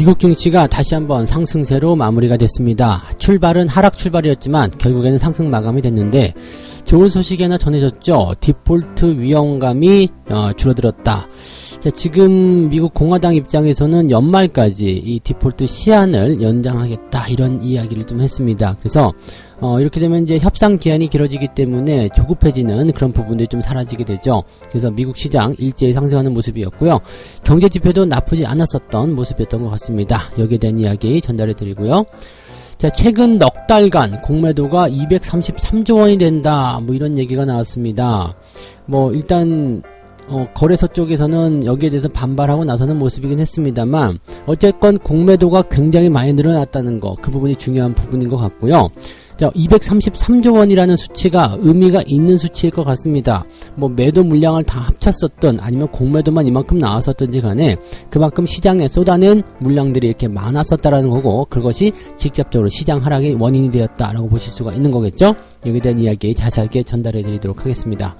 미국 증시가 다시 한번 상승세로 마무리가 됐습니다. 출발은 하락 출발이었지만 결국에는 상승 마감이 됐는데 좋은 소식이 하나 전해졌죠. 디폴트 위험감이 어, 줄어들었다. 자, 지금 미국 공화당 입장에서는 연말까지 이 디폴트 시한을 연장하겠다 이런 이야기를 좀 했습니다. 그래서 어, 이렇게 되면 이제 협상 기한이 길어지기 때문에 조급해지는 그런 부분들이 좀 사라지게 되죠. 그래서 미국 시장 일제히 상승하는 모습이었고요. 경제 지표도 나쁘지 않았었던 모습이었던 것 같습니다. 여기에 대한 이야기 전달해 드리고요. 자, 최근 넉 달간 공매도가 233조 원이 된다. 뭐 이런 얘기가 나왔습니다. 뭐 일단 어, 거래소 쪽에서는 여기에 대해서 반발하고 나서는 모습이긴 했습니다만 어쨌건 공매도가 굉장히 많이 늘어났다는 거 그 부분이 중요한 부분인 것 같고요. 자, 233조 원이라는 수치가 의미가 있는 수치일 것 같습니다. 뭐 매도 물량을 다 합쳤었던 아니면 공매도만 이만큼 나왔었던지 간에 그만큼 시장에 쏟아낸 물량들이 이렇게 많았었다라는 거고 그것이 직접적으로 시장 하락의 원인이 되었다라고 보실 수가 있는 거겠죠. 여기에 대한 이야기 자세하게 전달해 드리도록 하겠습니다.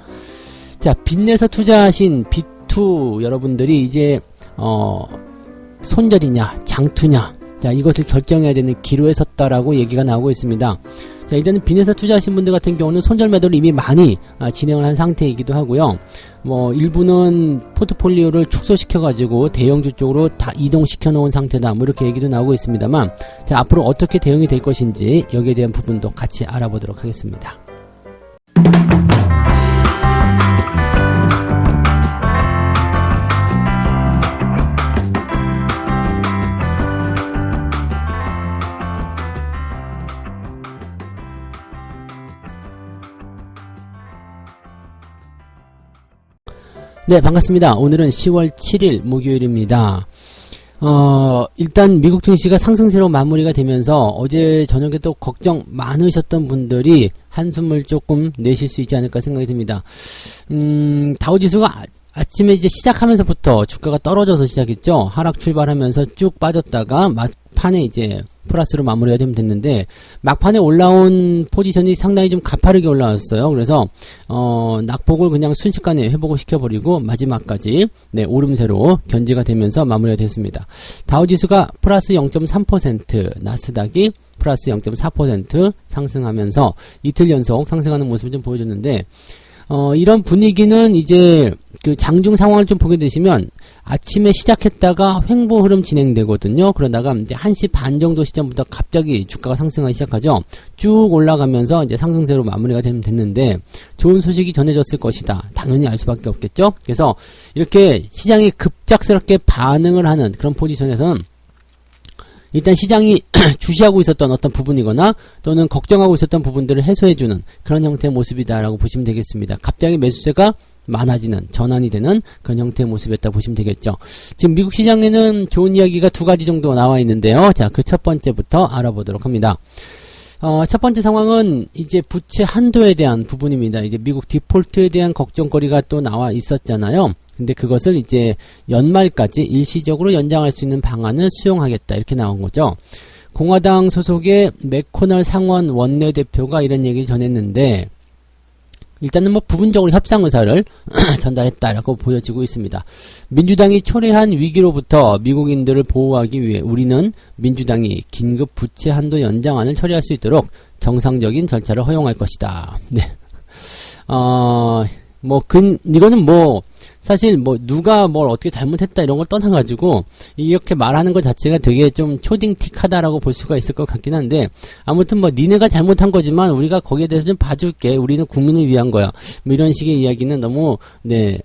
자, 빚내서 투자하신 빚투 여러분들이 이제 어 손절이냐 장투냐 자 이것을 결정해야 되는 기로에 섰다라고 얘기가 나오고 있습니다. 자 일단은 빚내서 투자하신 분들 같은 경우는 손절 매도를 이미 많이 아, 진행을 한 상태이기도 하고요. 뭐 일부는 포트폴리오를 축소시켜 가지고 대형주 쪽으로 다 이동시켜 놓은 상태다. 뭐 이렇게 얘기도 나오고 있습니다만 자 앞으로 어떻게 대응이 될 것인지 여기에 대한 부분도 같이 알아보도록 하겠습니다. 네, 반갑습니다. 오늘은 10월 7일 목요일입니다. 어, 일단 미국 증시가 상승세로 마무리가 되면서 어제 저녁에 또 걱정 많으셨던 분들이 한숨을 조금 내실 수 있지 않을까 생각이 듭니다. 음, 다우지수가 아, 아침에 이제 시작하면서부터 주가가 떨어져서 시작했죠. 하락 출발하면서 쭉 빠졌다가 막판에 이제 플러스로 마무리가 되면 됐는데 막판에 올라온 포지션이 상당히 좀 가파르게 올라왔어요. 그래서 어, 낙폭을 그냥 순식간에 회복을 시켜버리고 마지막까지 네, 오름세로 견지가 되면서 마무리가 됐습니다. 다우지수가 플러스 0.3% 나스닥이 플러스 0.4% 상승하면서 이틀 연속 상승하는 모습을 좀 보여줬는데 어, 이런 분위기는 이제 그 장중 상황을 좀 보게 되시면 아침에 시작했다가 횡보 흐름 진행되거든요. 그러다가 이제 1시 반 정도 시점부터 갑자기 주가가 상승하기 시작하죠. 쭉 올라가면서 이제 상승세로 마무리가 되면 됐는데 좋은 소식이 전해졌을 것이다. 당연히 알 수밖에 없겠죠. 그래서 이렇게 시장이 급작스럽게 반응을 하는 그런 포지션에서는 일단 시장이 주시하고 있었던 어떤 부분이거나 또는 걱정하고 있었던 부분들을 해소해주는 그런 형태의 모습이다라고 보시면 되겠습니다. 갑자기 매수세가 많아지는 전환이 되는 그런 형태의 모습이었다 보시면 되겠죠. 지금 미국 시장에는 좋은 이야기가 두 가지 정도 나와 있는데요. 자, 그 첫 번째부터 알아보도록 합니다. 어, 첫 번째 상황은 이제 부채 한도에 대한 부분입니다. 이제 미국 디폴트에 대한 걱정거리가 또 나와 있었잖아요. 근데 그것을 이제 연말까지 일시적으로 연장할 수 있는 방안을 수용하겠다 이렇게 나온 거죠. 공화당 소속의 맥코널 상원 원내대표가 이런 얘기를 전했는데 일단은 뭐 부분적으로 협상 의사를 전달했다라고 보여지고 있습니다. 민주당이 초래한 위기로부터 미국인들을 보호하기 위해 우리는 민주당이 긴급 부채 한도 연장안을 처리할 수 있도록 정상적인 절차를 허용할 것이다. 네. 어, 뭐, 근, 이거는 뭐, 사실 뭐 누가 뭘 어떻게 잘못했다 이런 걸 떠나가지고 이렇게 말하는 것 자체가 되게 좀 초딩틱하다라고 볼 수가 있을 것 같긴 한데 아무튼 뭐 니네가 잘못한 거지만 우리가 거기에 대해서 좀 봐줄게 우리는 국민을 위한 거야 뭐 이런 식의 이야기는 너무 네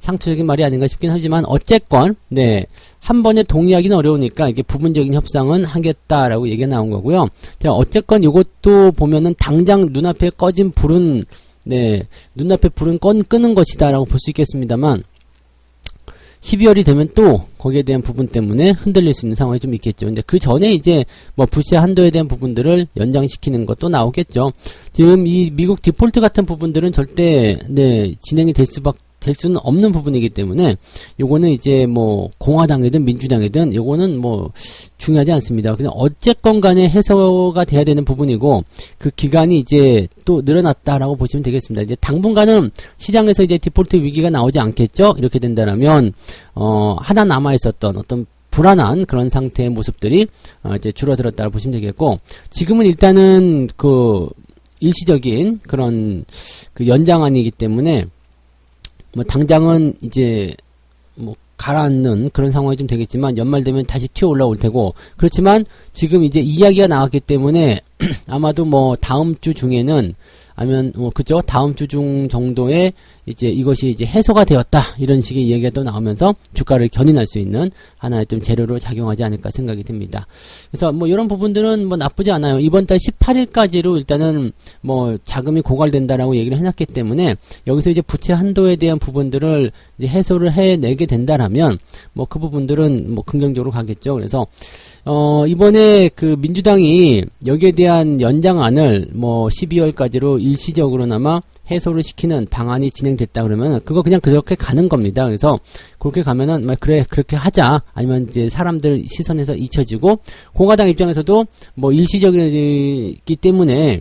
상투적인 말이 아닌가 싶긴 하지만 어쨌건 네 한 번에 동의하기는 어려우니까 이게 부분적인 협상은 하겠다라고 얘기가 나온 거고요. 자, 어쨌건 이것도 보면은 당장 눈앞에 꺼진 불은 네, 눈앞에 불은 건 끄는 것이다 라고 볼 수 있겠습니다만 12월이 되면 또 거기에 대한 부분 때문에 흔들릴 수 있는 상황이 좀 있겠죠. 근데 그 전에 이제 뭐 부채 한도에 대한 부분들을 연장시키는 것도 나오겠죠. 지금 이 미국 디폴트 같은 부분들은 절대 네, 진행이 될 수밖에 될 수는 없는 부분이기 때문에 요거는 이제 뭐 공화당이든 민주당이든 요거는 뭐 중요하지 않습니다. 그냥 어쨌건 간에 해소가 돼야 되는 부분이고 그 기간이 이제 또 늘어났다라고 보시면 되겠습니다. 이제 당분간은 시장에서 이제 디폴트 위기가 나오지 않겠죠? 이렇게 된다면 어 하나 남아 있었던 어떤 불안한 그런 상태의 모습들이 어, 이제 줄어들었다고 보시면 되겠고 지금은 일단은 그 일시적인 그런 그 연장안이기 때문에 뭐 당장은 이제 뭐 가라앉는 그런 상황이 좀 되겠지만 연말 되면 다시 튀어 올라올 테고 그렇지만 지금 이제 이야기가 나왔기 때문에 아마도 뭐 다음 주 중에는 아니면 뭐 그죠 다음 주 중 정도에 이제 이것이 이제 해소가 되었다 이런 식의 이야기가 또 나오면서 주가를 견인할 수 있는 하나의 좀 재료로 작용하지 않을까 생각이 듭니다. 그래서 뭐 이런 부분들은 뭐 나쁘지 않아요. 이번 달 18일까지로 일단은 뭐 자금이 고갈된다라고 얘기를 해놨기 때문에 여기서 이제 부채 한도에 대한 부분들을 이제 해소를 해내게 된다라면 뭐 그 부분들은 뭐 긍정적으로 가겠죠. 그래서 어, 이번에 그 민주당이 여기에 대한 연장안을 뭐 12월까지로 일시적으로나마 해소를 시키는 방안이 진행됐다 그러면 그거 그냥 그렇게 가는 겁니다. 그래서 그렇게 가면은 막 그래 그렇게 하자 아니면 이제 사람들 시선에서 잊혀지고 공화당 입장에서도 뭐 일시적이기 때문에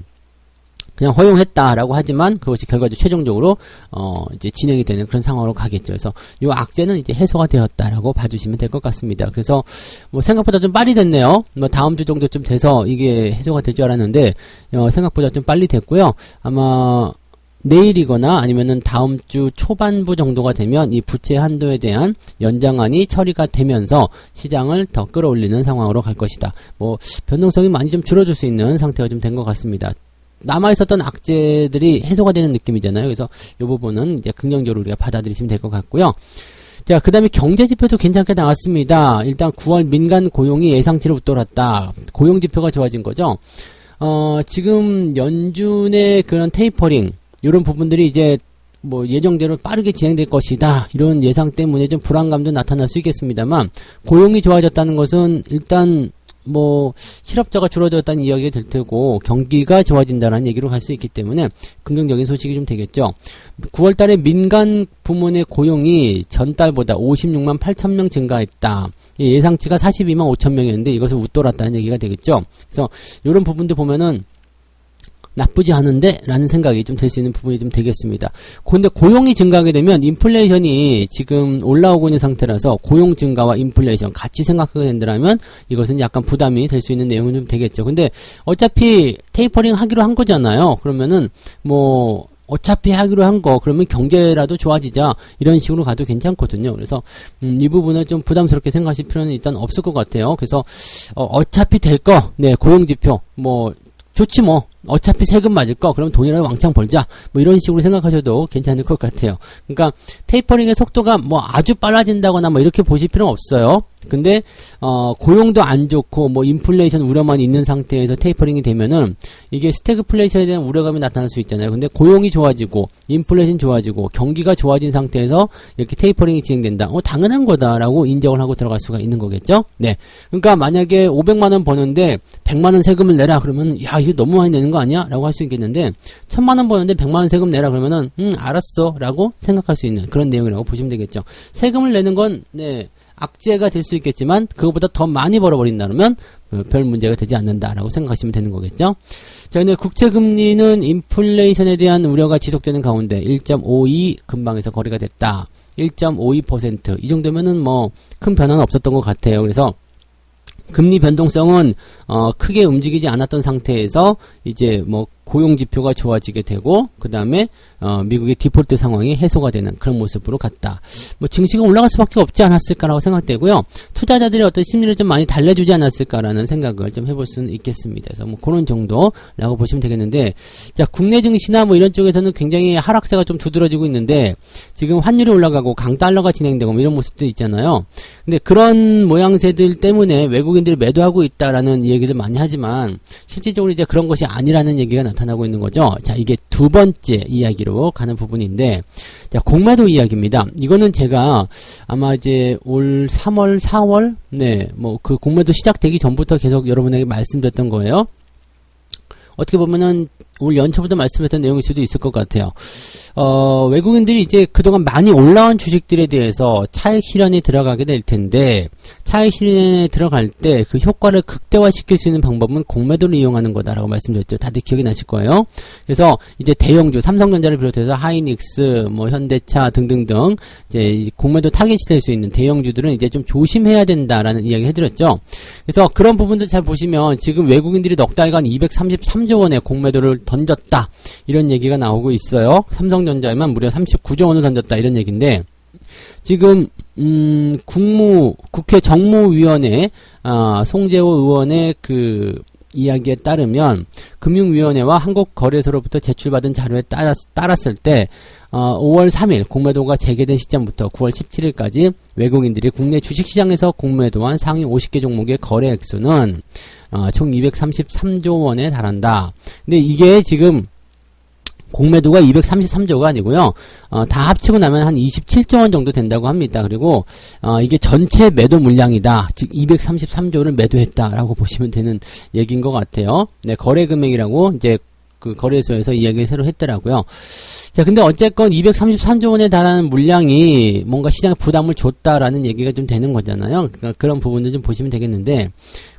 그냥 허용했다라고 하지만 그것이 결과적으로 최종적으로 어 이제 진행이 되는 그런 상황으로 가겠죠. 그래서 이 악재는 이제 해소가 되었다라고 봐주시면 될 것 같습니다. 그래서 뭐 생각보다 좀 빨리 됐네요. 뭐 다음 주 정도쯤 돼서 이게 해소가 될 줄 알았는데 어 생각보다 좀 빨리 됐고요. 아마 내일이거나 아니면은 다음 주 초반부 정도가 되면 이 부채 한도에 대한 연장안이 처리가 되면서 시장을 더 끌어올리는 상황으로 갈 것이다. 뭐 변동성이 많이 좀 줄어들 수 있는 상태가 좀 된 것 같습니다. 남아있었던 악재들이 해소가 되는 느낌이잖아요. 그래서 이 부분은 이제 긍정적으로 우리가 받아들이시면 될 것 같고요. 자, 그 다음에 경제지표도 괜찮게 나왔습니다. 일단 9월 민간 고용이 예상치를 웃돌았다. 고용지표가 좋아진 거죠. 어, 지금 연준의 그런 테이퍼링, 이런 부분들이 이제 뭐 예정대로 빠르게 진행될 것이다. 이런 예상 때문에 좀 불안감도 나타날 수 있겠습니다만, 고용이 좋아졌다는 것은 일단 뭐 실업자가 줄어들었다는 이야기가 될 테고 경기가 좋아진다는 얘기로 갈 수 있기 때문에 긍정적인 소식이 좀 되겠죠. 9월 달에 민간 부문의 고용이 전달보다 56만 8천 명 증가했다. 예상치가 42만 5천 명이었는데 이것을 웃돌았다는 얘기가 되겠죠. 그래서 이런 부분들 보면은 나쁘지 않은데? 라는 생각이 좀될수 있는 부분이 좀 되겠습니다. 근데 고용이 증가하게 되면 인플레이션이 지금 올라오고 있는 상태라서 고용 증가와 인플레이션 같이 생각하게 된다면 이것은 약간 부담이 될 수 있는 내용은 좀 되겠죠. 근데 어차피 테이퍼링 하기로 한 거잖아요. 그러면은 뭐 어차피 하기로 한 거 그러면 경제라도 좋아지자 이런 식으로 가도 괜찮거든요. 그래서 음, 이 부분을 좀 부담스럽게 생각하실 필요는 일단 없을 것 같아요. 그래서 어, 차피 될 거, 네 고용 지표 뭐 좋지 뭐 어차피 세금 맞을 거 그럼 돈이라도 왕창 벌자. 뭐 이런 식으로 생각하셔도 괜찮을 것 같아요. 그러니까 테이퍼링의 속도가 뭐 아주 빨라진다거나 뭐 이렇게 보실 필요는 없어요. 근데 어 고용도 안 좋고 뭐 인플레이션 우려만 있는 상태에서 테이퍼링이 되면은 이게 스태그플레이션에 대한 우려감이 나타날 수 있잖아요. 근데 고용이 좋아지고 인플레이션 좋아지고 경기가 좋아진 상태에서 이렇게 테이퍼링이 진행된다. 어 당연한 거다라고 인정을 하고 들어갈 수가 있는 거겠죠? 네. 그러니까 만약에 500만원 버는데 100만원 세금을 내라 그러면 야 이거 너무 많이 내는 되는 거 아니야? 라고 할 수 있겠는데 천만 원 버는데 백만 원 세금 내라 그러면은 음 알았어. 라고 생각할 수 있는 그런 내용이라고 보시면 되겠죠. 세금을 내는 건 네, 악재가 될 수 있겠지만 그거보다 더 많이 벌어버린다면 어, 별 문제가 되지 않는다라고 생각하시면 되는 거겠죠. 자 근데 국채금리는 인플레이션에 대한 우려가 지속되는 가운데 1.52 근방에서 거래가 됐다. 1.52%이 정도면은 뭐 큰 변화는 없었던 것 같아요. 그래서 금리 변동성은 어, 크게 움직이지 않았던 상태에서 이제 뭐 고용 지표가 좋아지게 되고 그 다음에 어, 미국의 디폴트 상황이 해소가 되는 그런 모습으로 갔다. 뭐 증시가 올라갈 수밖에 없지 않았을까라고 생각되고요. 투자자들의 어떤 심리를 좀 많이 달래주지 않았을까라는 생각을 좀 해볼 수는 있겠습니다. 그래서 뭐 그런 정도라고 보시면 되겠는데 자 국내 증시나 뭐 이런 쪽에서는 굉장히 하락세가 좀 두드러지고 있는데 지금 환율이 올라가고 강달러가 진행되고 뭐 이런 모습도 있잖아요. 근데 그런 모양새들 때문에 외국인들이 매도하고 있다라는 얘기를 많이 하지만 실질적으로 이제 그런 것이 아니라는 얘기가 나타나고 있는 거죠. 자 이게 두 번째 이야기로 이야기로 가는 부분인데 자 공매도 이야기입니다. 이거는 제가 아마 이제 올 3월 4월 네뭐 그 공매도 시작되기 전부터 계속 여러분에게 말씀드렸던 거예요. 어떻게 보면은 올 연초부터 말씀했던 내용일 수도 있을 것 같아요. 어, 외국인들이 이제 그동안 많이 올라온 주식들에 대해서 차익 실현에 들어가게 될 텐데, 차익 실현에 들어갈 때 그 효과를 극대화시킬 수 있는 방법은 공매도를 이용하는 거다라고 말씀드렸죠. 다들 기억이 나실 거예요. 그래서 이제 대형주, 삼성전자를 비롯해서 하이닉스, 뭐 현대차 등등등, 이제 이 공매도 타겟이 될 수 있는 대형주들은 이제 좀 조심해야 된다라는 이야기 해드렸죠. 그래서 그런 부분들 잘 보시면 지금 외국인들이 넉 달간 233조 원의 공매도를 던졌다. 이런 얘기가 나오고 있어요. 삼성전자 에만 무려 39조 원을 던졌다. 이런 얘기인데, 지금, 음, 국무, 국회 정무위원회, 아, 송재호 의원의 그, 이야기에 따르면, 금융위원회와 한국거래소로부터 제출받은 자료에 따랐, 따랐을 때, 어, 5월 3일 공매도가 재개된 시점부터 9월 17일까지 외국인들이 국내 주식시장에서 공매도한 상위 50개 종목의 거래 액수는 어, 총 233조 원에 달한다. 근데 이게 지금 공매도가 233조가 아니고요. 어, 다 합치고 나면 한 27조 원 정도 된다고 합니다. 그리고 어, 이게 전체 매도 물량이다. 즉 233조를 매도했다라고 보시면 되는 얘기인 것 같아요. 네, 거래 금액이라고 이제 그 거래소에서 이야기를 새로 했더라고요. 자, 근데 어쨌건 233조 원에 달하는 물량이 뭔가 시장에 부담을 줬다라는 얘기가 좀 되는 거잖아요. 그러니까 그런 부분들 좀 보시면 되겠는데,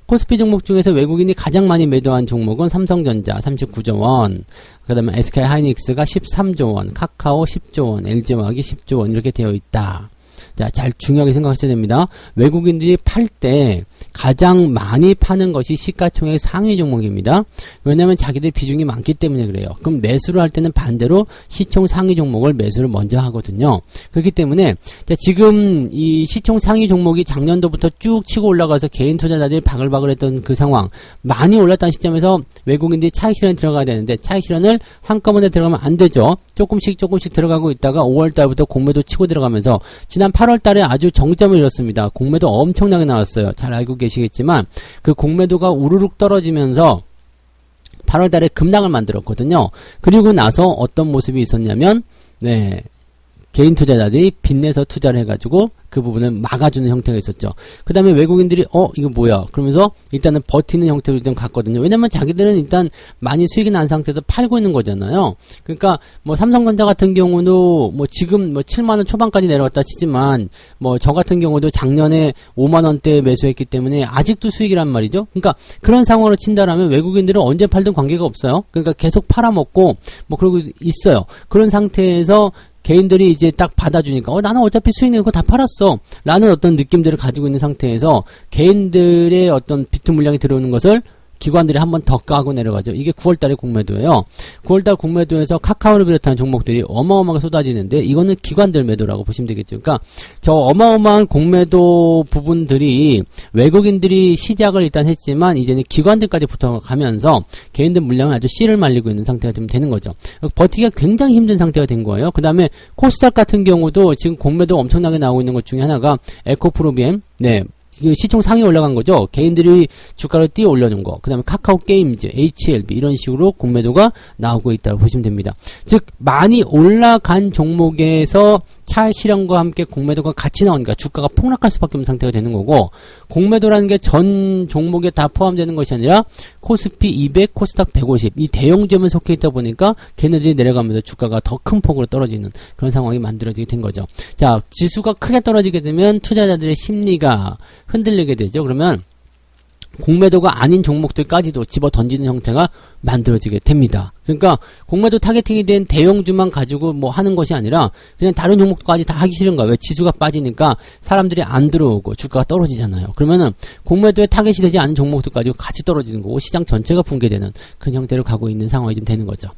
코스피 종목 중에서 외국인이 가장 많이 매도한 종목은 삼성전자 39조 원, 그 다음에 SK 하이닉스가 13조 원, 카카오 10조 원, LG화학이 10조 원 이렇게 되어 있다. 자, 잘 중요하게 생각하셔야 됩니다. 외국인들이 팔 때 가장 많이 파는 것이 시가총액 상위 종목입니다. 왜냐하면 자기들 비중이 많기 때문에 그래요. 그럼 매수를 할 때는 반대로 시총 상위 종목을 매수를 먼저 하거든요. 그렇기 때문에 자, 지금 이 시총 상위 종목이 작년도부터 쭉 치고 올라가서 개인 투자자들이 바글바글 했던 그 상황 많이 올랐다는 시점에서 외국인들이 차익 실현 들어가야 되는데 차익 실현을 한꺼번에 들어가면 안 되죠. 조금씩 조금씩 들어가고 있다가 5월 달부터 공매도 치고 들어가면서 지난 8월 달에 아주 정점을 이뤘습니다. 공매도 엄청나게 나왔어요. 잘 알고 계시겠지만 그 공매도가 우르륵 떨어지면서 8월 달에 급락을 만들었거든요. 그리고 나서 어떤 모습이 있었냐면 네. 개인 투자자들이 빚내서 투자를 해가지고 그 부분을 막아주는 형태가 있었죠. 그 다음에 외국인들이 어 이거 뭐야 그러면서 일단은 버티는 형태로 일단 갔거든요. 왜냐면 자기들은 일단 많이 수익이 난 상태에서 팔고 있는 거잖아요. 그러니까 뭐 삼성전자 같은 경우도 뭐 지금 뭐 7만 원 초반까지 내려왔다 치지만 뭐 저 같은 경우도 작년에 5만 원대에 매수했기 때문에 아직도 수익이란 말이죠. 그러니까 그런 상황으로 친다라면 외국인들은 언제 팔든 관계가 없어요. 그러니까 계속 팔아먹고 뭐 그러고 있어요. 그런 상태에서 개인들이 이제 딱 받아주니까 어 나는 어차피 수익 내고 다 팔았어. 라는 어떤 느낌들을 가지고 있는 상태에서 개인들의 어떤 비트 물량이 들어오는 것을 기관들이 한 번 더 까고 내려가죠. 이게 9월달에 공매도예요. 9월달 공매도에서 카카오를 비롯한 종목들이 어마어마하게 쏟아지는데 이거는 기관들 매도라고 보시면 되겠죠. 그러니까 저 어마어마한 공매도 부분들이 외국인들이 시작을 일단 했지만 이제는 기관들까지 붙어가면서 개인들 물량을 아주 씨를 말리고 있는 상태가 되는 거죠. 버티기가 굉장히 힘든 상태가 된 거예요. 그 다음에 코스닥 같은 경우도 지금 공매도 엄청나게 나오고 있는 것 중에 하나가 에코프로비엠, 네, 시총 상위 올라간 거죠. 개인들이 주가를 띄어 올려놓은 거. 그 다음에 카카오 게임즈, HLB 이런 식으로 공매도가 나오고 있다고 보시면 됩니다. 즉 많이 올라간 종목에서 차 실현과 함께 공매도가 같이 나오니까 주가가 폭락할 수밖에 없는 상태가 되는 거고 공매도라는 게 전 종목에 다 포함되는 것이 아니라 코스피 200, 코스닥 150 이 대형주에만 속해 있다 보니까 걔네들이 내려가면서 주가가 더 큰 폭으로 떨어지는 그런 상황이 만들어지게 된 거죠. 자 지수가 크게 떨어지게 되면 투자자들의 심리가 흔들리게 되죠. 그러면 공매도가 아닌 종목들까지도 집어 던지는 형태가 만들어지게 됩니다. 그러니까 공매도 타겟팅이 된 대형주만 가지고 뭐 하는 것이 아니라 그냥 다른 종목까지 다 하기 싫은 거야. 왜 지수가 빠지니까 사람들이 안 들어오고 주가가 떨어지잖아요. 그러면은 공매도에 타겟이 되지 않은 종목들까지 같이 떨어지는 거고 시장 전체가 붕괴되는 그런 형태로 가고 있는 상황이 좀 되는 거죠.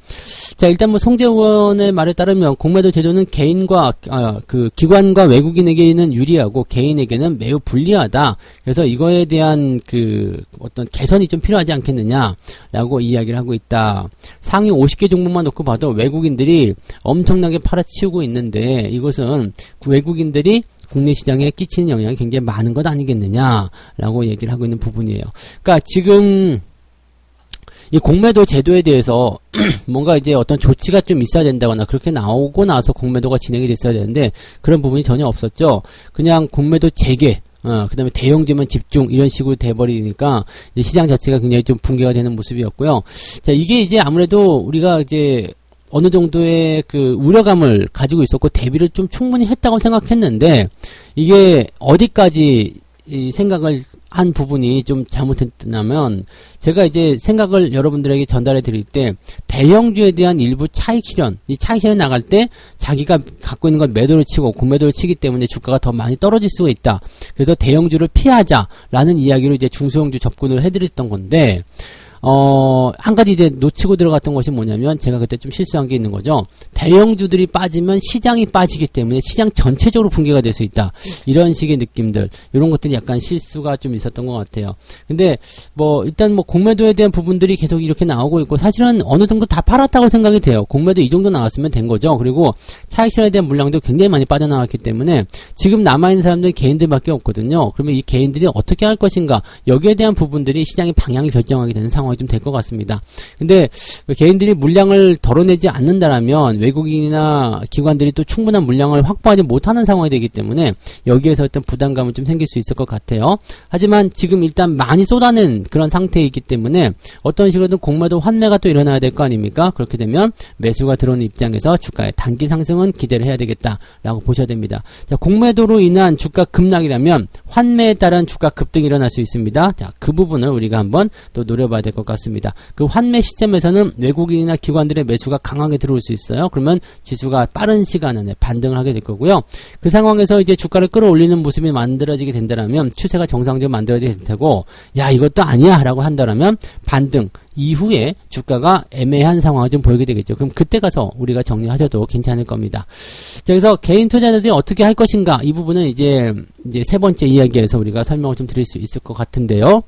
자 일단 뭐 송재 의원의 말에 따르면 공매도 제도는 개인과 아, 그 기관과 외국인에게는 유리하고 개인에게는 매우 불리하다. 그래서 이거에 대한 그 어떤 개선이 좀 필요하지 않겠느냐라고 이야기를 하고 있다. 상위 50개 종목만 놓고 봐도 외국인들이 엄청나게 팔아치우고 있는데 이것은 그 외국인들이 국내 시장에 끼치는 영향이 굉장히 많은 것 아니겠느냐라고 얘기를 하고 있는 부분이에요. 그러니까 지금 이 공매도 제도에 대해서 뭔가 이제 어떤 조치가 좀 있어야 된다거나 그렇게 나오고 나서 공매도가 진행이 됐어야 되는데 그런 부분이 전혀 없었죠. 그냥 공매도 재개 어, 그 다음에 대형주만 집중, 이런 식으로 돼버리니까, 시장 자체가 굉장히 좀 붕괴가 되는 모습이었고요. 자, 이게 이제 아무래도 우리가 이제, 어느 정도의 그 우려감을 가지고 있었고 대비를 좀 충분히 했다고 생각했는데 이게 어디까지 이 생각을 한 부분이 좀 잘못했냐면 제가 이제 생각을 여러분들에게 전달해 드릴 때 대형주에 대한 일부 차익 실현 이 차익 실현 나갈 때 자기가 갖고 있는 걸 매도를 치고 공매도를 치기 때문에 주가가 더 많이 떨어질 수가 있다. 그래서 대형주를 피하자라는 이야기로 이제 중소형주 접근을 해드렸던 건데 어, 한 가지 이제 놓치고 들어갔던 것이 뭐냐면 제가 그때 좀 실수한 게 있는 거죠. 대형주들이 빠지면 시장이 빠지기 때문에 시장 전체적으로 붕괴가 될 수 있다. 이런 식의 느낌들, 이런 것들이 약간 실수가 좀 있었던 것 같아요. 근데 뭐 일단 뭐 공매도에 대한 부분들이 계속 이렇게 나오고 있고 사실은 어느 정도 다 팔았다고 생각이 돼요. 공매도 이 정도 나왔으면 된 거죠. 그리고 차익실현에 대한 물량도 굉장히 많이 빠져나왔기 때문에 지금 남아있는 사람들은 개인들밖에 없거든요. 그러면 이 개인들이 어떻게 할 것인가 여기에 대한 부분들이 시장의 방향을 결정하게 되는 상황 이 좀 될 것 같습니다. 근데 개인들이 물량을 덜어내지 않는다라면 외국인이나 기관들이 또 충분한 물량을 확보하지 못하는 상황이 되기 때문에 여기에서 어떤 부담감을 좀 생길 수 있을 것 같아요. 하지만 지금 일단 많이 쏟아낸 그런 상태이기 때문에 어떤 식으로든 공매도 환매가 또 일어나야 될 거 아닙니까? 그렇게 되면 매수가 들어오는 입장에서 주가의 단기 상승은 기대를 해야 되겠다라고 보셔야 됩니다. 자, 공매도로 인한 주가 급락이라면 환매에 따른 주가 급등이 일어날 수 있습니다. 자, 그 부분을 우리가 한번 또 노려봐야 될 것 같습니다. 그 환매 시점에서는 외국인이나 기관들의 매수가 강하게 들어올 수 있어요. 그러면 지수가 빠른 시간 안에 반등을 하게 될 거고요. 그 상황에서 이제 주가를 끌어올리는 모습이 만들어지게 된다면 추세가 정상적으로 만들어지게 될 테고 야 이것도 아니야 라고 한다면 반등 이후에 주가가 애매한 상황을 좀 보이게 되겠죠. 그럼 그때 가서 우리가 정리하셔도 괜찮을 겁니다. 자, 그래서 개인 투자자들이 어떻게 할 것인가 이 부분은 이제 이제 세 번째 이야기에서 우리가 설명을 좀 드릴 수 있을 것 같은데요.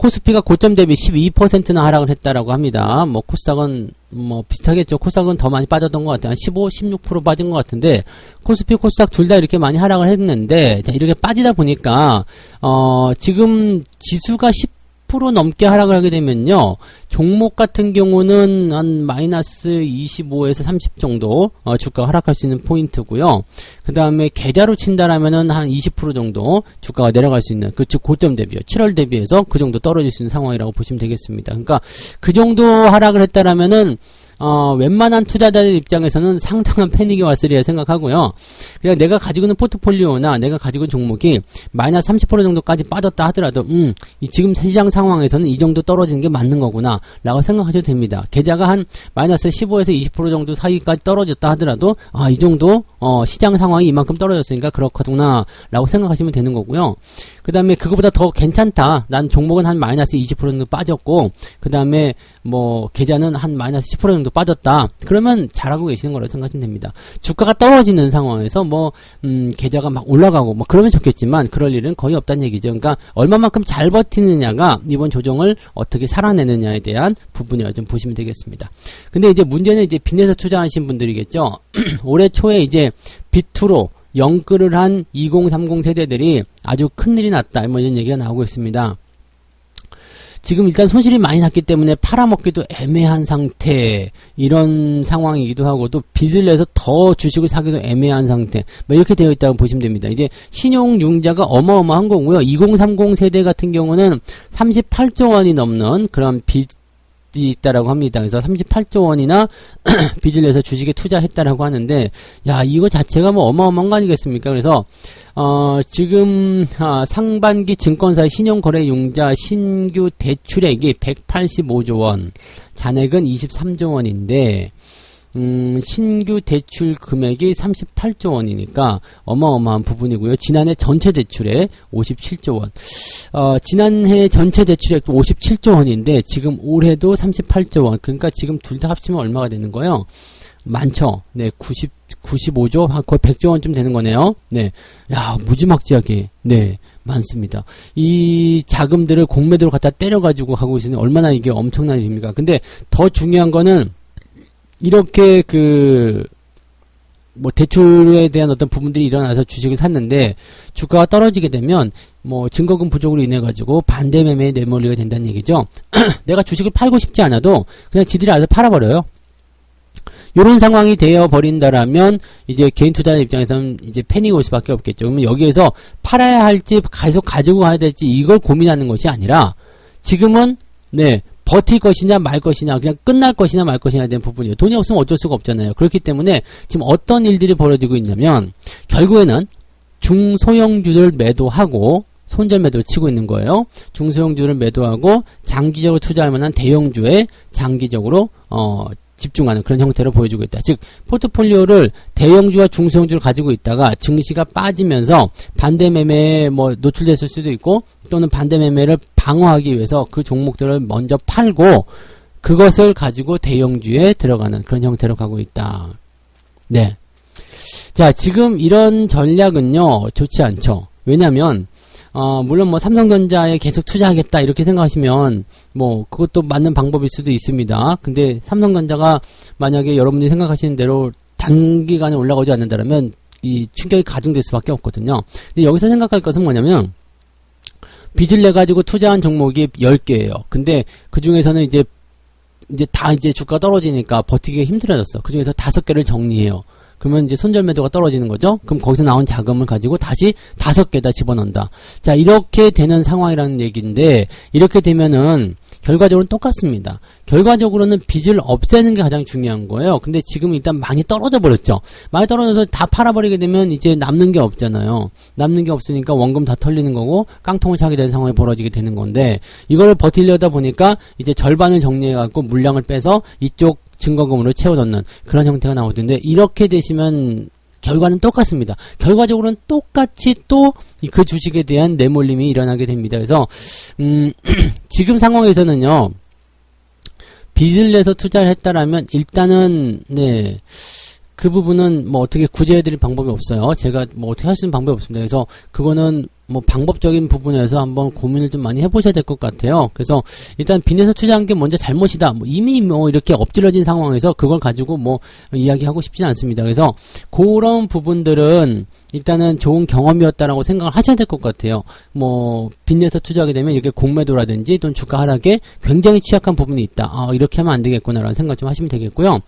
코스피가 고점 대비 12%나 하락을 했다라고 합니다. 뭐 코스닥은 뭐 비슷하겠죠. 코스닥은 더 많이 빠졌던 것 같아요. 한 15, 16% 빠진 것 같은데 코스피, 코스닥 둘 다 이렇게 많이 하락을 했는데 자, 이렇게 빠지다 보니까 어 지금 지수가 10 10% 넘게 하락을 하게 되면요. 종목 같은 경우는 한 마이너스 25에서 30 정도 어, 주가가 하락할 수 있는 포인트고요. 그 다음에 계좌로 친다라면은 한 20% 정도 주가가 내려갈 수 있는 그즉 고점 대비요. 7월 대비해서 그 정도 떨어질 수 있는 상황이라고 보시면 되겠습니다. 그러니까 그 정도 하락을 했다라면은 어, 웬만한 투자자들 입장에서는 상당한 패닉이 왔으리라 생각하고요. 그냥 내가 가지고 있는 포트폴리오나 내가 가지고 있는 종목이 마이너스 30% 정도까지 빠졌다 하더라도, 음, 이 지금 시장 상황에서는 이 정도 떨어지는 게 맞는 거구나, 라고 생각하셔도 됩니다. 계좌가 한 마이너스 15에서 20% 정도 사이까지 떨어졌다 하더라도, 아, 이 정도, 어, 시장 상황이 이만큼 떨어졌으니까 그렇구나, 라고 생각하시면 되는 거고요. 그 다음에 그거보다 더 괜찮다. 난 종목은 한 마이너스 20% 정도 빠졌고, 그 다음에 뭐, 계좌는 한 마이너스 10% 정도 빠졌다. 그러면 잘하고 계시는 거라고 생각하시면 됩니다. 주가가 떨어지는 상황에서 뭐, 음, 계좌가 막 올라가고 뭐 그러면 좋겠지만 그럴 일은 거의 없다는 얘기죠. 그러니까 얼마만큼 잘 버티느냐가 이번 조정을 어떻게 살아내느냐에 대한 부분이라고 좀 보시면 되겠습니다. 근데 이제 문제는 이제 빚내서 투자하신 분들이겠죠. 올해 초에 이제 비투로 영끌을 한 2030 세대들이 아주 큰일이 났다. 뭐 이런 얘기가 나오고 있습니다. 지금 일단 손실이 많이 났기 때문에 팔아먹기도 애매한 상태 이런 상황이기도 하고 또 빚을 내서 더 주식을 사기도 애매한 상태 뭐 이렇게 되어 있다고 보시면 됩니다. 이제 신용융자가 어마어마한 거고요. 2030 세대 같은 경우는 38조 원이 넘는 그런 빚 있다라고 합니다. 그래서 38조 원이나 빚을 내서 주식에 투자했다라고 하는데, 야, 이거 자체가 뭐 어마어마한 거 아니겠습니까? 그래서, 어, 지금, 아, 상반기 증권사 신용거래융자 신규 대출액이 185조 원, 잔액은 23조 원인데, 음, 신규 대출 금액이 38조 원이니까 어마어마한 부분이고요. 지난해 전체 대출에 57조 원. 어, 지난해 전체 대출액도 57조 원인데 지금 올해도 38조 원. 그러니까 지금 둘 다 합치면 얼마가 되는 거예요? 많죠. 네, 90 95조 한 거의 100조 원쯤 되는 거네요. 네. 야, 무지막지하게. 네. 많습니다. 이 자금들을 공매도로 갖다 때려 가지고 하고 있으니 얼마나 이게 엄청난 일입니까? 근데 더 중요한 거는 이렇게 그, 뭐, 대출에 대한 어떤 부분들이 일어나서 주식을 샀는데, 주가가 떨어지게 되면, 뭐, 증거금 부족으로 인해 가지고 반대 매매에 내몰리게 된다는 얘기죠. 내가 주식을 팔고 싶지 않아도, 그냥 지들이 알아서 팔아버려요. 요런 상황이 되어 버린다라면, 이제 개인 투자자 입장에서는 이제 패닉이 올 수밖에 없겠죠. 그러면 여기에서 팔아야 할지, 계속 가지고 가야 될지, 이걸 고민하는 것이 아니라, 지금은, 네, 버틸 것이냐 말 것이냐 그냥 끝날 것이냐 말 것이냐에 대한 부분이에요. 돈이 없으면 어쩔 수가 없잖아요. 그렇기 때문에 지금 어떤 일들이 벌어지고 있냐면 결국에는 중소형주를 매도하고 손절 매도를 치고 있는 거예요. 중소형주를 매도하고 장기적으로 투자할 만한 대형주에 장기적으로 어 집중하는 그런 형태로 보여주고 있다. 즉 포트폴리오를 대형주와 중소형주를 가지고 있다가 증시가 빠지면서 반대 매매에 뭐 노출됐을 수도 있고 또는 반대 매매를 방어하기 위해서 그 종목들을 먼저 팔고 그것을 가지고 대형주에 들어가는 그런 형태로 가고 있다. 네. 자, 지금 이런 전략은요, 좋지 않죠. 왜냐면, 어, 물론 뭐 삼성전자에 계속 투자하겠다 이렇게 생각하시면 뭐 그것도 맞는 방법일 수도 있습니다. 근데 삼성전자가 만약에 여러분들이 생각하시는 대로 단기간에 올라가지 않는다면 이 충격이 가중될 수밖에 없거든요. 근데 여기서 생각할 것은 뭐냐면 빚을 내 가지고 투자한 종목이 10개예요. 근데 그 중에서는 이제 이제 다 이제 주가 떨어지니까 버티기가 힘들어졌어. 그 중에서 다섯 개를 정리해요. 그러면 이제 손절 매도가 떨어지는 거죠. 그럼 거기서 나온 자금을 가지고 다시 다섯 개다 집어넣는다. 자, 이렇게 되는 상황이라는 얘기인데 이렇게 되면은 결과적으로는 똑같습니다. 결과적으로는 빚을 없애는 게 가장 중요한 거예요. 근데 지금 일단 많이 떨어져 버렸죠. 많이 떨어져서 다 팔아버리게 되면 이제 남는 게 없잖아요. 남는 게 없으니까 원금 다 털리는 거고 깡통을 차게 되는 상황이 벌어지게 되는 건데 이걸 버틸려다 보니까 이제 절반을 정리해갖고 물량을 빼서 이쪽 증거금으로 채워 넣는 그런 형태가 나오던데 이렇게 되시면 결과는 똑같습니다. 결과적으로는 똑같이 또 그 주식에 대한 내몰림이 일어나게 됩니다. 그래서 음, 지금 상황에서는요. 빚을 내서 투자를 했다라면 일단은 네. 그 부분은 뭐 어떻게 구제해드릴 방법이 없어요. 제가 뭐 어떻게 할 수 있는 방법이 없습니다. 그래서 그거는 뭐 방법적인 부분에서 한번 고민을 좀 많이 해보셔야 될 것 같아요. 그래서 일단 빚내서 투자한 게 먼저 잘못이다. 뭐 이미 뭐 이렇게 엎질러진 상황에서 그걸 가지고 뭐 이야기하고 싶지는 않습니다. 그래서 그런 부분들은 일단은 좋은 경험이었다라고 생각을 하셔야 될 것 같아요. 뭐 빚내서 투자하게 되면 이렇게 공매도라든지 또는 주가 하락에 굉장히 취약한 부분이 있다. 아, 이렇게 하면 안 되겠구나라는 생각 좀 하시면 되겠고요.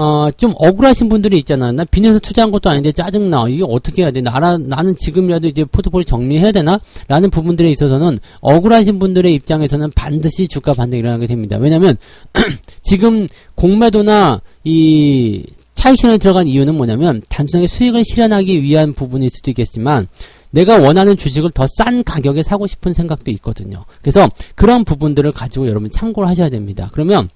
어, 좀 억울하신 분들이 있잖아. 나 빚내서 투자한 것도 아닌데 짜증나. 이게 어떻게 해야 돼? 나라, 나는 지금이라도 이제 포트폴리오 정리해야 되나? 라는 부분들에 있어서는 억울하신 분들의 입장에서는 반드시 주가 반등이 일어나게 됩니다. 왜냐면, 지금 공매도나 이 차익 실현에 들어간 이유는 뭐냐면, 단순하게 수익을 실현하기 위한 부분일 수도 있겠지만, 내가 원하는 주식을 더 싼 가격에 사고 싶은 생각도 있거든요. 그래서 그런 부분들을 가지고 여러분 참고를 하셔야 됩니다. 그러면,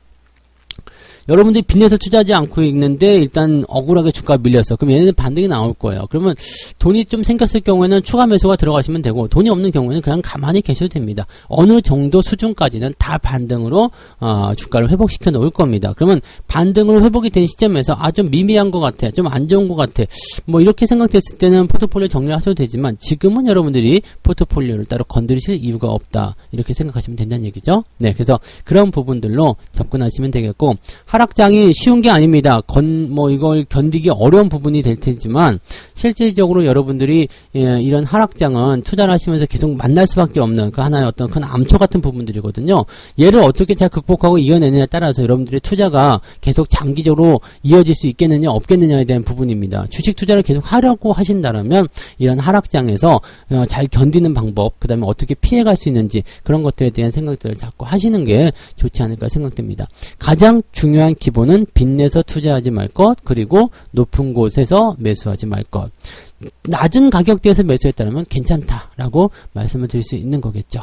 여러분들이 빚내서 투자하지 않고 있는데 일단 억울하게 주가가 밀렸어. 그럼 얘네들 반등이 나올 거예요. 그러면 돈이 좀 생겼을 경우에는 추가 매수가 들어가시면 되고 돈이 없는 경우에는 그냥 가만히 계셔도 됩니다. 어느 정도 수준까지는 다 반등으로 어, 주가를 회복시켜 놓을 겁니다. 그러면 반등으로 회복이 된 시점에서 아 좀 미미한 것 같아. 좀 안 좋은 것 같아. 뭐 이렇게 생각됐을 때는 포트폴리오 정리를 하셔도 되지만 지금은 여러분들이 포트폴리오를 따로 건드리실 이유가 없다. 이렇게 생각하시면 된다는 얘기죠. 네. 그래서 그런 부분들로 접근하시면 되겠고 하락장이 쉬운 게 아닙니다. 건, 뭐, 이걸 견디기 어려운 부분이 될 테지만, 실질적으로 여러분들이, 예, 이런 하락장은 투자를 하시면서 계속 만날 수밖에 없는 그 하나의 어떤 큰 암초 같은 부분들이거든요. 얘를 어떻게 잘 극복하고 이겨내느냐에 따라서 여러분들의 투자가 계속 장기적으로 이어질 수 있겠느냐, 없겠느냐에 대한 부분입니다. 주식 투자를 계속 하려고 하신다면, 이런 하락장에서 어, 잘 견디는 방법, 그 다음에 어떻게 피해갈 수 있는지, 그런 것들에 대한 생각들을 자꾸 하시는 게 좋지 않을까 생각됩니다. 가장 중요한 중요한 기본은 빚내서 투자하지 말 것, 그리고 높은 곳에서 매수하지 말 것. 낮은 가격대에서 매수했다면 괜찮다라고 말씀을 드릴 수 있는 거겠죠.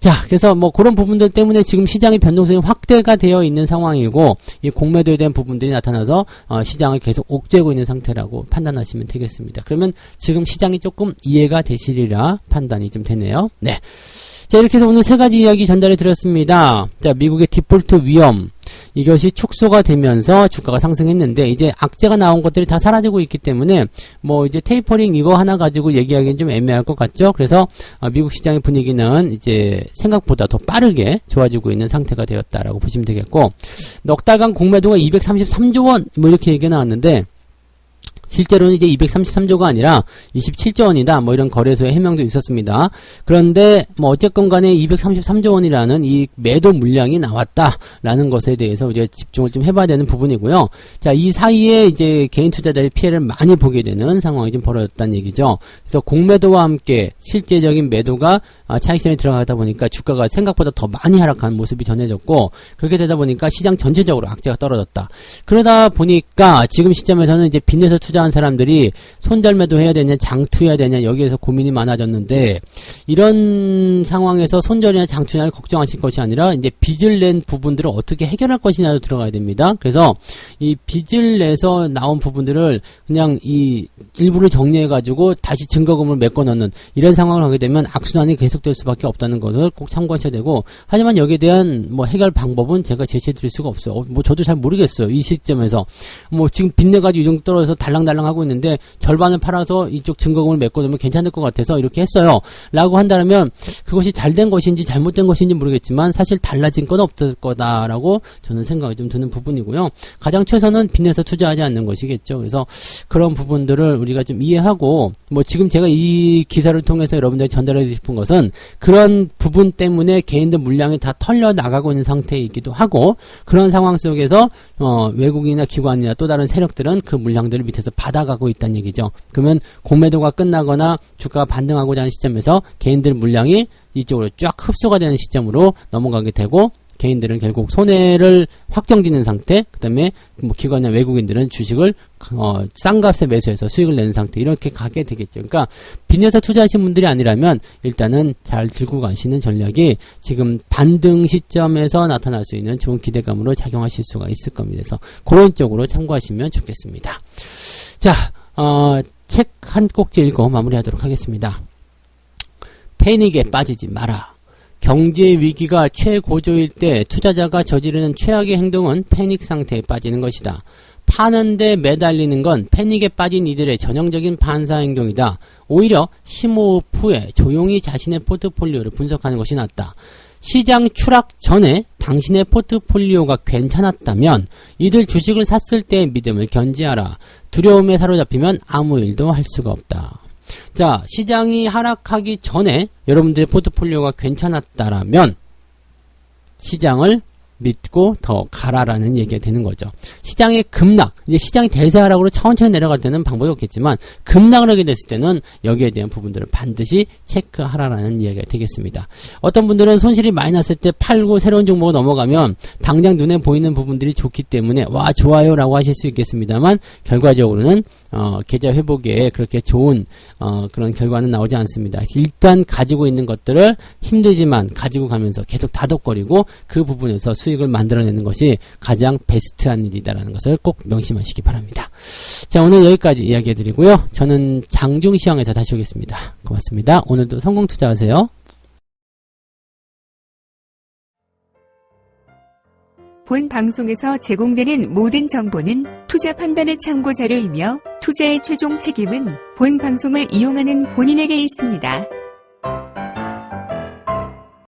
자, 그래서 뭐 그런 부분들 때문에 지금 시장의 변동성이 확대가 되어 있는 상황이고 이 공매도에 대한 부분들이 나타나서 어, 시장을 계속 옥죄고 있는 상태라고 판단하시면 되겠습니다. 그러면 지금 시장이 조금 이해가 되시리라 판단이 좀 되네요. 네. 자, 이렇게 해서 오늘 세 가지 이야기 전달해 드렸습니다. 자, 미국의 디폴트 위험. 이것이 축소가 되면서 주가가 상승했는데 이제 악재가 나온 것들이 다 사라지고 있기 때문에 뭐 이제 테이퍼링 이거 하나 가지고 얘기하기는 좀 애매할 것 같죠. 그래서 어, 미국 시장의 분위기는 이제 생각보다 더 빠르게 좋아지고 있는 상태가 되었다라고 보시면 되겠고 넉 달간 공매도가 233조 원 뭐 이렇게 얘기가 나왔는데 실제로는 이제 233조가 아니라 27조 원이다. 뭐 이런 거래소의 해명도 있었습니다. 그런데 뭐 어쨌건 간에 233조 원이라는 이 매도 물량이 나왔다라는 것에 대해서 이제 집중을 좀 해봐야 되는 부분이고요. 자, 이 사이에 이제 개인 투자자의 피해를 많이 보게 되는 상황이 좀 벌어졌다는 얘기죠. 그래서 공매도와 함께 실제적인 매도가 아, 차익 실현에 들어가다 보니까 주가가 생각보다 더 많이 하락한 모습이 전해졌고 그렇게 되다 보니까 시장 전체적으로 악재가 떨어졌다. 그러다 보니까 지금 시점에서는 이제 빚내서 투자 한 사람들이 손절매도 해야 되냐 장투해야 되냐 여기에서 고민이 많아졌는데 이런 상황에서 손절이나 장투냐를 걱정하실 것이 아니라 이제 빚을 낸 부분들을 어떻게 해결할 것이냐로 들어가야 됩니다. 그래서 이 빚을 내서 나온 부분들을 그냥 이 일부를 정리해 가지고 다시 증거금을 메꿔 넣는 이런 상황을 하게 되면 악순환이 계속될 수밖에 없다는 것을 꼭 참고하셔야 되고 하지만 여기에 대한 뭐 해결 방법은 제가 제시해 드릴 수가 없어요. 어, 뭐 저도 잘 모르겠어요. 이 시점에서 뭐 지금 빚내 가지고 이 정도 떨어져서 달랑 달랑 하고 있는데 절반을 팔아서 이쪽 증거금을 메꿔 놓으면 괜찮을 것 같아서 이렇게 했어요. 라고 한다면 그것이 잘된 것인지 잘못된 것인지 모르겠지만 사실 달라진 건 없을 거다라고 저는 생각이 좀 드는 부분이고요. 가장 최선은 빚내서 투자하지 않는 것이겠죠. 그래서 그런 부분들을 우리가 좀 이해하고 뭐 지금 제가 이 기사를 통해서 여러분들에게 전달해 드리고 싶은 것은 그런 부분 때문에 개인들 물량이 다 털려 나가고 있는 상태이기도 하고 그런 상황 속에서 어, 외국인이나 기관이나 또 다른 세력들은 그 물량들을 밑에서 받아가고 있다는 얘기죠. 그러면 공매도가 끝나거나 주가가 반등하고자 하는 시점에서 개인들 물량이 이쪽으로 쫙 흡수가 되는 시점으로 넘어가게 되고 개인들은 결국 손해를 확정짓는 상태, 그 다음에 뭐 기관이나 외국인들은 주식을 어, 싼 값에 매수해서 수익을 내는 상태 이렇게 가게 되겠죠. 그러니까 빚내서 투자하신 분들이 아니라면 일단은 잘 들고 가시는 전략이 지금 반등 시점에서 나타날 수 있는 좋은 기대감으로 작용하실 수가 있을 겁니다. 그래서 그런 쪽으로 참고하시면 좋겠습니다. 자, 어, 책 한 꼭지 읽고 마무리하도록 하겠습니다. 패닉에 빠지지 마라. 경제 위기가 최고조일 때 투자자가 저지르는 최악의 행동은 패닉 상태에 빠지는 것이다. 파는데 매달리는 건 패닉에 빠진 이들의 전형적인 반사 행동이다. 오히려 심호흡 후에 조용히 자신의 포트폴리오를 분석하는 것이 낫다. 시장 추락 전에 당신의 포트폴리오가 괜찮았다면 이들 주식을 샀을 때의 믿음을 견지하라. 두려움에 사로잡히면 아무 일도 할 수가 없다. 자, 시장이 하락하기 전에 여러분들의 포트폴리오가 괜찮았다라면 시장을 믿고 더 가라라는 얘기가 되는 거죠. 시장의 급락, 이제 시장이 대세하락으로 천천히 내려갈 때는 방법이 없겠지만 급락을 하게 됐을 때는 여기에 대한 부분들을 반드시 체크하라라는 이야기가 되겠습니다. 어떤 분들은 손실이 많이 났을 때 팔고 새로운 종목으로 넘어가면 당장 눈에 보이는 부분들이 좋기 때문에 와 좋아요 라고 하실 수 있겠습니다만 결과적으로는 어, 계좌 회복에 그렇게 좋은 어, 그런 결과는 나오지 않습니다. 일단 가지고 있는 것들을 힘들지만 가지고 가면서 계속 다독거리고 그 부분에서 수익을 만들어내는 것이 가장 베스트한 일이다라는 것을 꼭 명심하시기 바랍니다. 자 오늘 여기까지 이야기해드리고요. 저는 장중시황에서 다시 오겠습니다. 고맙습니다. 오늘도 성공 투자하세요. 본 방송에서 제공되는 모든 정보는 투자 판단의 참고 자료이며 투자의 최종 책임은 본 방송을 이용하는 본인에게 있습니다.